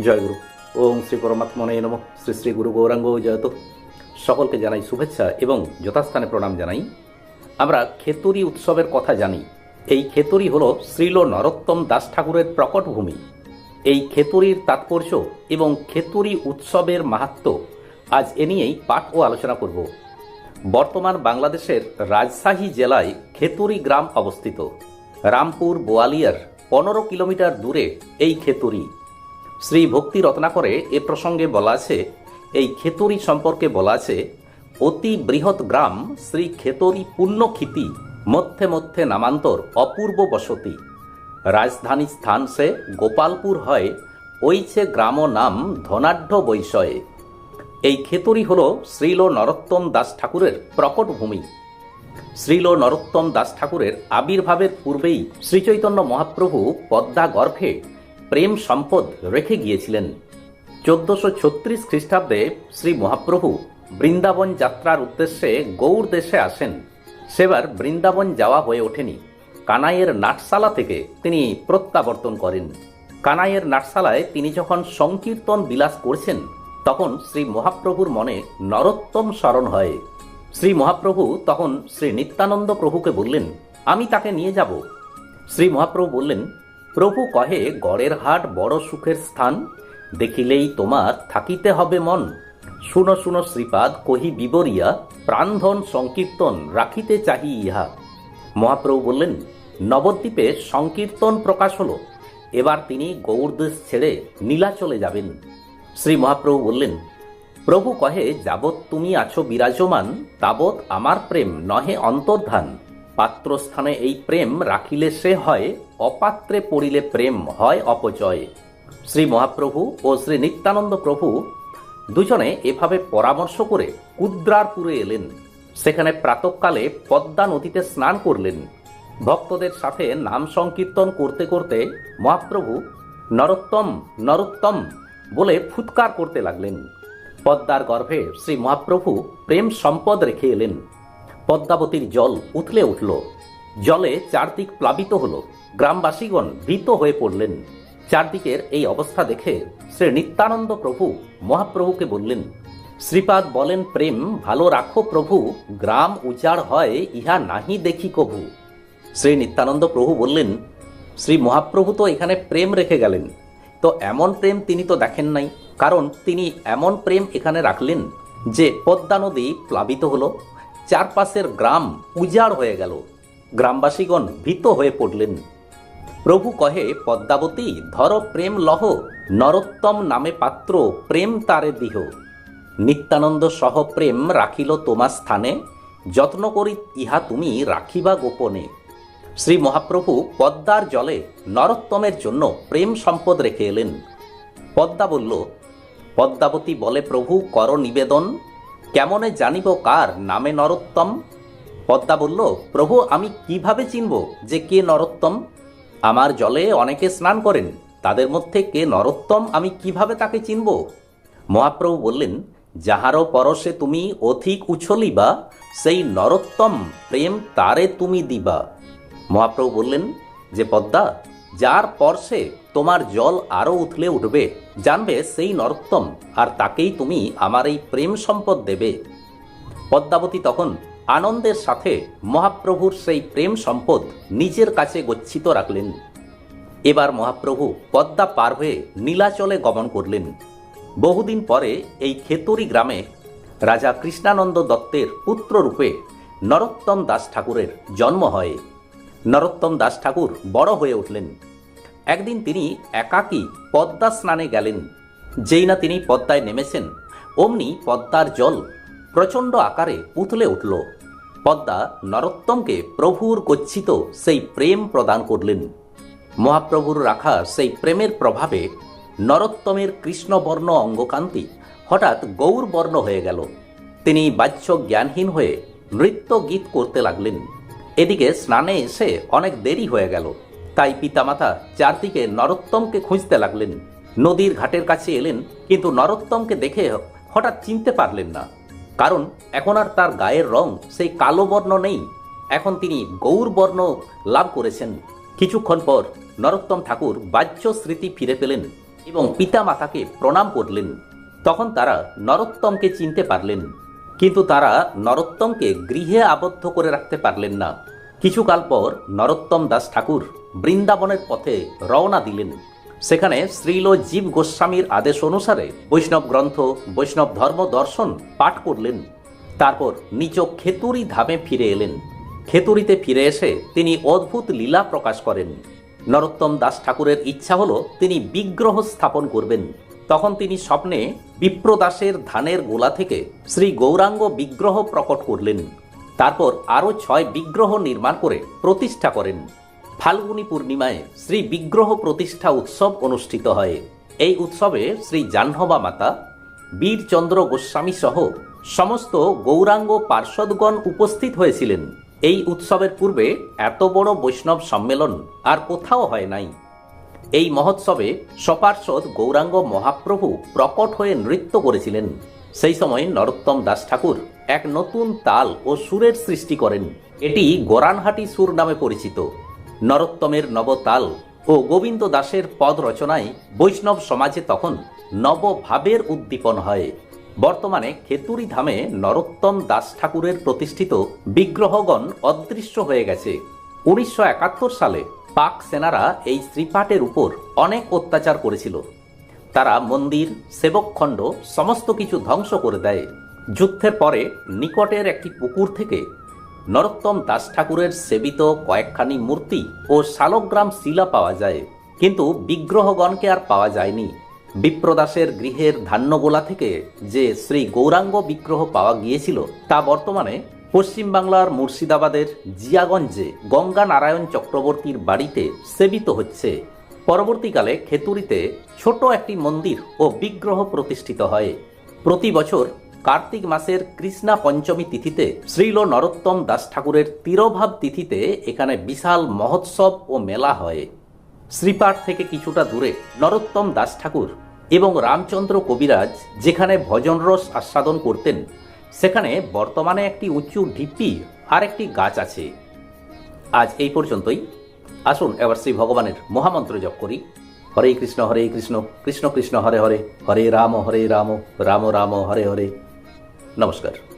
জয় গুরু। ওম শ্রী পরমাত্মনে নম। শ্রী শ্রী গুরু গৌরাঙ্গ জয়ত। সকলকে জানাই শুভেচ্ছা এবং যথাস্থানে প্রণাম জানাই। আমরা খেতুরি উৎসবের কথা জানি। এই খেতুরি হল শ্রীল নরোত্তম দাস ঠাকুরের প্রকট ভূমি এই খেতুরির তাৎপর্য এবং খেতুরি উৎসবের মাহাত্ম আজ এ নিয়েই পাঠ ও আলোচনা করব। বর্তমান বাংলাদেশের রাজশাহী জেলায় খেতুরি গ্রাম অবস্থিত। রামপুর বোয়ালিয়ার পনেরো কিলোমিটার দূরে এই খেতুরি। শ্রী ভক্তি রত্নাকরে এ প্রসঙ্গে বলা আছে, এই খেতরি সম্পর্কে বলা আছে, অতি বৃহৎ গ্রাম শ্রী খেতরি পুণ্যক্ষিতি মধ্যে মধ্যে নামান্তর অপূর্ব বসতি। রাজধানী স্থান সে গোপালপুর হয় ওইছে গ্রাম নাম ধনাঢ্য বৈষয়ে। এই খেতরি হল শ্রীল নরোত্তম দাস ঠাকুরের প্রকট ভূমি। শ্রীল নরোত্তম দাস ঠাকুরের আবির্ভাবের পূর্বেই শ্রীচৈতন্য মহাপ্রভু পদ্মা গর্ভে প্রেম সম্পদ রেখে গিয়েছিলেন। চোদ্দশো ছত্রিশ খ্রিস্টাব্দে শ্রী মহাপ্রভু বৃন্দাবন যাত্রার উদ্দেশ্যে গৌড় দেশে আসেন। সেবার বৃন্দাবন যাওয়া হয়ে ওঠেনি। কানাইয়ের নাটশালা থেকে তিনি প্রত্যাবর্তন করেন। কানাইয়ের নাটশালায় তিনি যখন সংকীর্তন বিলাস করছেন, তখন শ্রী মহাপ্রভুর মনে নরোত্তম স্মরণ হয়। শ্রী মহাপ্রভু তখন শ্রী নিত্যানন্দ প্রভুকে বললেন, আমি তাকে নিয়ে যাব। শ্রী মহাপ্রভু বললেন প্রভু কহে, গড়ের হাট বড় সুখের স্থান, দেখিলেই তোমার থাকিতে হবে মন। শুনো শুনো শ্রীপাদ, কহি বিবরিয়া, প্রাণধন সংকীর্তন রাখিতে চাহি ইহা। মহাপ্রভু বললেন, নবদ্বীপে সংকীর্তন প্রকাশ হলো। এবার তিনি গৌরদেশ ছেড়ে নীলাচলে যাবেন। শ্রী মহাপ্রভু বললেন, প্রভু কহে, যাবৎ তুমি আছো বিরাজমান, তাবৎ আমার প্রেম নহে অন্তর্ধান। পাত্রস্থানে এই প্রেম রাখিলে সে হয়, অপাত্রে পড়িলে প্রেম হয় অপচয়। শ্রী মহাপ্রভু ও শ্রী নিত্যানন্দ প্রভু দুজনে এভাবে পরামর্শ করে কুদ্রারপুরে এলেন। সেখানে প্রাতকালে পদ্মা নদীতে স্নান করলেন। ভক্তদের সাথে নাম সংকীর্তন করতে করতে মহাপ্রভু নরোত্তম নরোত্তম বলে ফুৎকার করতে লাগলেন। পদ্মার গর্ভে শ্রী মহাপ্রভু প্রেম সম্পদ রেখে এলেন। পদ্মাবতীর জল উথলে উঠল। জলে চারদিক প্লাবিত হল। গ্রামবাসীগণ ভীত হয়ে পড়লেন। চারদিকের এই অবস্থা দেখে শ্রী নিত্যানন্দ প্রভু মহাপ্রভুকে বললেন, শ্রীপাদ বলেন, প্রেম ভালো রাখো প্রভু, গ্রাম উজাড় হয়, ইহা নাহি দেখি কভু। শ্রী নিত্যানন্দ প্রভু বললেন, শ্রী মহাপ্রভু তো এখানে প্রেম রেখে গেলেন। তো এমন প্রেম তিনি তো দেখেন নাই। কারণ তিনি এমন প্রেম এখানে রাখলেন যে পদ্মা নদী প্লাবিত হলো। চারপাশের গ্রাম উজাড় হয়ে গেল। গ্রামবাসীগণ ভীত হয়ে পড়লেন। প্রভু কহে, পদ্মাবতী, ধর প্রেম লহ, নরোত্তম নামে পাত্র, প্রেম তারে দিহ। নিত্যানন্দ সহ প্রেম রাখিল তোমার স্থানে, যত্ন করি ইহা তুমি রাখিবা গোপনে। শ্রী মহাপ্রভু পদ্মার জলে নরোত্তমের জন্য প্রেম সম্পদ রেখে এলেন। পদ্মা বলল, পদ্মাবতী বলে প্রভু, কর নিবেদন কেমনে জানিব কার নামে নরোত্তম? পদ্মা বলল, প্রভু, আমি কীভাবে চিনব যে কে নরোত্তম? আমার জলে অনেকে স্নান করেন, তাদের মধ্যে কে নরোত্তম আমি কীভাবে তাকে চিনব? মহাপ্রভু বললেন যাহারও পরশে তুমি অধিক উছলিবা, সেই নরোত্তম প্রেম তারে তুমি দিবা। মহাপ্রভু বললেন, যে পদ্মা যার পরশে তোমার জল আরও উথলে উঠবে, জানবে সেই নরোত্তম, আর তাকেই তুমি আমার এই প্রেম সম্পদ দেবে। পদ্মাবতী তখন আনন্দের সাথে মহাপ্রভুর সেই প্রেম সম্পদ নিজের কাছে গচ্ছিত রাখলেন। এবার মহাপ্রভু পদ্মা পার হয়ে নীলাচলে গমন করলেন। বহুদিন পরে এই খেতরি গ্রামে রাজা কৃষ্ণানন্দ দত্তের পুত্ররূপে নরোত্তম দাস ঠাকুরের জন্ম হয়। নরোত্তম দাস ঠাকুর বড় হয়ে উঠলেন। একদিন তিনি একাকী পদ্মা স্নানে গেলেন। যেই না তিনি পদ্মায় নেমেছেন, অমনি পদ্মার জল প্রচণ্ড আকারে উথলে উঠল। পদ্মা নরোত্তমকে প্রভুর গচ্ছিত সেই প্রেম প্রদান করলেন। মহাপ্রভুর রাখা সেই প্রেমের প্রভাবে নরোত্তমের কৃষ্ণবর্ণ অঙ্গকান্তি হঠাৎ গৌরবর্ণ হয়ে গেল। তিনি বাহ্য জ্ঞানহীন হয়ে নৃত্য গীত করতে লাগলেন। এদিকে স্নানে এসে অনেক দেরি হয়ে গেল। তাই পিতামাতা চারদিকে নরোত্তমকে খুঁজতে লাগলেন। নদীর ঘাটের কাছে এলেন, কিন্তু নরোত্তমকে দেখে হঠাৎ চিনতে পারলেন না। কারণ এখন আর তার গায়ের রং সেই কালো বর্ণ নেই। এখন তিনি গৌর বর্ণ লাভ করেছেন। কিছুক্ষণ পর নরোত্তম ঠাকুর বাহ্য স্মৃতি ফিরে পেলেন এবং পিতামাতাকে প্রণাম করলেন। তখন তারা নরোত্তমকে চিনতে পারলেন। কিন্তু তারা নরোত্তমকে গৃহে আবদ্ধ করে রাখতে পারলেন না। কিছুকাল পর নরোত্তম দাস ঠাকুর বৃন্দাবনের পথে রওনা দিলেন। সেখানে শ্রীল জীব গোস্বামীর আদেশ অনুসারে বৈষ্ণব গ্রন্থ, বৈষ্ণব ধর্ম দর্শন পাঠ করলেন। তারপর নিজ খেতুরি ধামে ফিরে এলেন। খেতুরিতে ফিরে এসে তিনি অদ্ভুত লীলা প্রকাশ করেন। নরোত্তম দাস ঠাকুরের ইচ্ছা হলো তিনি বিগ্রহ স্থাপন করবেন। তখন তিনি স্বপ্নে বিপ্রদাসের ধানের গোলা থেকে শ্রী গৌরাঙ্গ বিগ্রহ প্রকট করলেন। তারপর আরও ছয় বিগ্রহ নির্মাণ করে প্রতিষ্ঠা করেন। ফাল্গুনী পূর্ণিমায় শ্রী বিগ্রহ প্রতিষ্ঠা উৎসব অনুষ্ঠিত হয়। এই উৎসবে শ্রী জাহ্নবা মাতা, বীরচন্দ্র গোস্বামী সহ সমস্ত গৌরাঙ্গ পার্ষদগণ উপস্থিত হয়েছিলেন। এই উৎসবের পূর্বে এত বড় বৈষ্ণব সম্মেলন আর কোথাও হয় নাই। এই মহোৎসবে সপার্ষদ গৌরাঙ্গ মহাপ্রভু প্রকট হয়ে নৃত্য করেছিলেন। সেই সময় নরোত্তম দাস ঠাকুর এক নতুন তাল ও সুরের সৃষ্টি করেন। এটি গোরানহাটি সুর নামে পরিচিত। নরোত্তমের নবতাল ও গোবিন্দ দাসের পদ রচনায় বৈষ্ণব সমাজে তখন নবভাবের উদ্দীপন হয়। বর্তমানে খেতুরি ধামে নরোত্তম দাস ঠাকুরের প্রতিষ্ঠিত বিগ্রহগণ অদৃশ্য হয়ে গেছে। উনিশশো একাত্তর সালে পাক সেনারা এই শ্রীপাটের উপর অনেক অত্যাচার করেছিল। তারা মন্দির, সেবকখণ্ড, সমস্ত কিছু ধ্বংস করে দেয়। যুদ্ধের পরে নিকটের একটি পুকুর থেকে নরোত্তম দাস ঠাকুরের সেবিত কয়েকখানি মূর্তি ও শালগ্রাম শিলা পাওয়া যায়। কিন্তু বিগ্রহগণকে আর পাওয়া যায়নি। বিপ্রদাসের গৃহের ধান্যগোলা থেকে যে শ্রী গৌরাঙ্গ বিগ্রহ পাওয়া গিয়েছিল তা বর্তমানে পশ্চিমবাংলার মুর্শিদাবাদের জিয়াগঞ্জে গঙ্গা নারায়ণ চক্রবর্তীর বাড়িতে সেবিত হচ্ছে। পরবর্তীকালে খেতুরিতে ছোট একটি মন্দির ও বিগ্রহ প্রতিষ্ঠিত হয়। প্রতি বছর কার্তিক মাসের কৃষ্ণা পঞ্চমী তিথিতে শ্রীল নরোত্তম দাস ঠাকুরের তিরোভাব তিথিতে এখানে বিশাল মহোৎসব ও মেলা হয়। শ্রীপাঠ থেকে কিছুটা দূরে নরোত্তম দাস ঠাকুর এবং রামচন্দ্র কবিরাজ যেখানে ভজন রস আস্বাদন করতেন সেখানে বর্তমানে একটি উঁচু ঢিপি আর একটি গাছ আছে। আজ এই পর্যন্তই। আসুন এবার শ্রী ভগবানের মহামন্ত্র জপ করি। হরে কৃষ্ণ হরে কৃষ্ণ কৃষ্ণ কৃষ্ণ, হরে হরে হরে রাম হরে রাম রাম রাম, হরে হরে। নমস্কার।